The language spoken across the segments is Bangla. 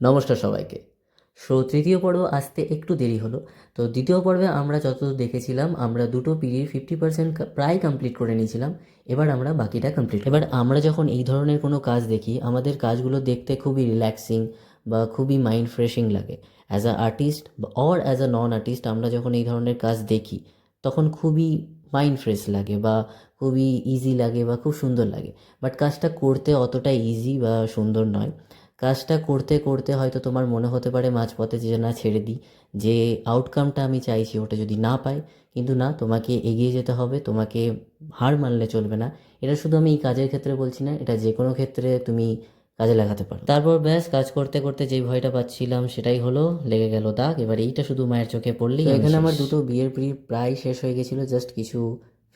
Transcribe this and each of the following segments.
নমস্কার সবাইকে। সো, তৃতীয় পর্ব আসতে একটু দেরি হলো। তো, দ্বিতীয় পর্বে আমরা যতদূর দেখেছিলাম, আমরা দুটো পিরিয়ড ফিফটি পার্সেন্ট প্রায় কমপ্লিট করে নিয়েছিলাম। এবার আমরা বাকিটা কমপ্লিট এবার আমরা যখন এই ধরনের কোনো কাজ দেখি, আমাদের কাজগুলো দেখতে খুবই রিল্যাক্সিং বা খুবই মাইন্ড ফ্রেশিং লাগে। As a artist or as a non artist আমরা যখন এই ধরনের কাজ দেখি, তখন খুবই মাইন্ড ফ্রেশ লাগে বা খুবই ইজি লাগে বা খুব সুন্দর লাগে। বাট কাজটা করতে অতটা ইজি বা সুন্দর নয়। কাজটা করতে করতে হয়তো তোমার মনে হতে পারে মাঝপথে যে না ছেড়ে দিই। যে আউটকামটা আমি চাইছি ওটা যদি না পাই কিন্তু না তোমাকে এগিয়ে যেতে হবে তোমাকে হার মানলে চলবে না। এটা শুধু আমি এই কাজের ক্ষেত্রে বলছি না এটা যে কোনো ক্ষেত্রে তুমি কাজে লাগাতে পারো। তারপর ব্যাস কাজ করতে করতে যেই ভয়টা পাচ্ছিলাম সেটাই হলো লেগে গেল দাগ। এবার এইটা শুধু মায়ের চোখে পড়লেই এখানে আমার দুটো বিয়ের প্রি প্রায় শেষ হয়ে গেছিল জাস্ট কিছু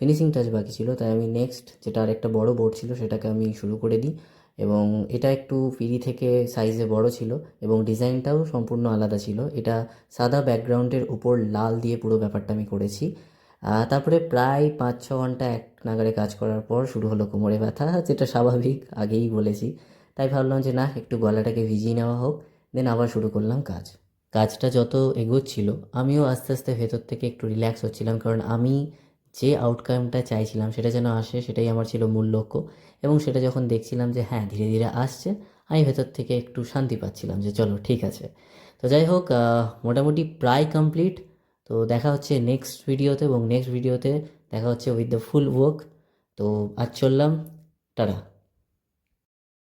ফিনিশিং টাচ বাকি ছিল। তাই আমি নেক্সট যেটা আরেকটা বড় বোর্ড ছিল সেটাকে আমি শুরু করে দিই। এবং এটা একটু পিড়ি থেকে সাইজে বড় ছিল এবং ডিজাইনটাও সম্পূর্ণ আলাদা ছিল। এটা সাদা ব্যাকগ্রাউন্ডের উপর লাল দিয়ে পুরো ব্যাপারটা আমি করেছি। তারপরে প্রায় পাঁচ ছ ঘণ্টা এক নাগারে কাজ করার পর শুরু হলো কোমরে ব্যথা, যেটা স্বাভাবিক, আগেই বলেছি। তাই ভাবলাম যে না, একটু গলাটাকে ভিজিয়ে নেওয়া হোক দেন আবার শুরু করলাম কাজ। কাজটা যত এগোচ্ছিল, আমিও আস্তে আস্তে ভেতর থেকে একটু রিল্যাক্স হচ্ছিলাম, কারণ আমি যে আউটকামটা চাইছিলাম সেটা যেন আসে, সেটাই আমার ছিল মূল লক্ষ্য। এবং সেটা যখন দেখছিলাম যে হ্যাঁ ধীরে ধীরে আসছে, আমি ভেতর থেকে একটু শান্তি পাচ্ছিলাম যে চলো, ঠিক আছে। তো যাই হোক মোটামুটি প্রায় কমপ্লিট তো দেখা হচ্ছে নেক্সট ভিডিওতে এবং নেক্সট ভিডিওতে দেখা হচ্ছে উইথ দ্য ফুল ওয়ার্ক তো আজ চললাম। টাটা।